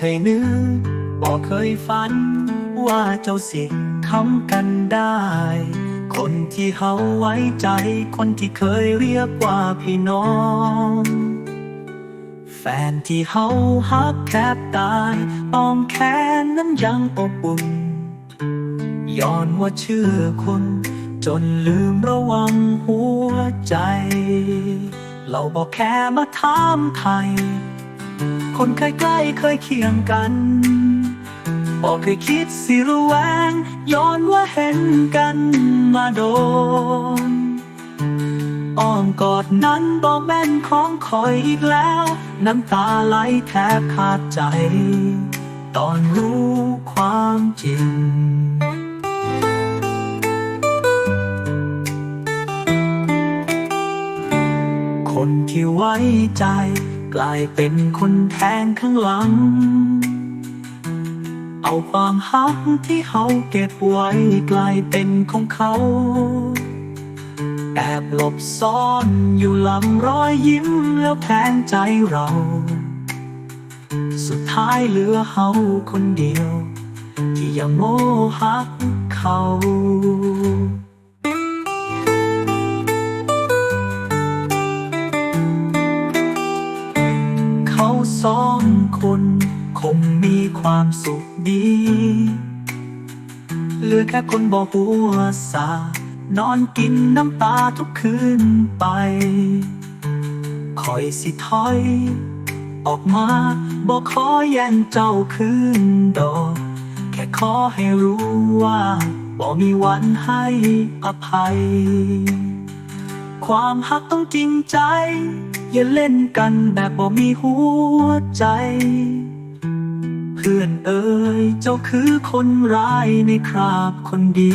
คยนึกบอกเคยฝัน ว่าเจ้าสิทำกันได้ คนที่เฮาไว้ใจ คนที่เคยเรียกว่าพี่น้อง แฟนที่เฮาฮักแทบตายอ้อมแขนนั้นยังอบอุ่นย้อนว่าเชื่อคนจนลืมระวังหัวใจ เราบอกแค่มาถามไทย คนเคยใกล้เคยเคียงกันบอกเคยคิดสิระแวง ย้อนว่าเห็นกันมาโดนอ้อมกอดนั้นบอกแม่นของคอยอีกแล้ว น้ำตาไหลแทบขาดใจ ตอนรู้ความจริงคนที่ไว้ใจ กลายเป็นคนแทงข้างหลัง เอาความฮักที่เขาเก็บไว้กลายเป็นของเขาแอบหลบซ่อนอยู่ลำรอยยิ้มแล้วแทนใจเรา สุดท้ายเหลือเฮาคนเดียว ที่ยังโมหักเขา สองคน คงมีความสุขดีเหลือแค่คนบอกหัวสานอนกินน้ำตาทุกคืนไป คอยสิถอย ออกมาบอกขอแย่งเจ้าคืนดอกแค่ขอให้รู้ว่าบอกมีวันให้อภัย ความหักต้องจริงใจ อย่าเล่นกันแบบบ่มีหัวใจ เพื่อนเอ๋ยเจ้าคือคนร้ายในคราบคนดี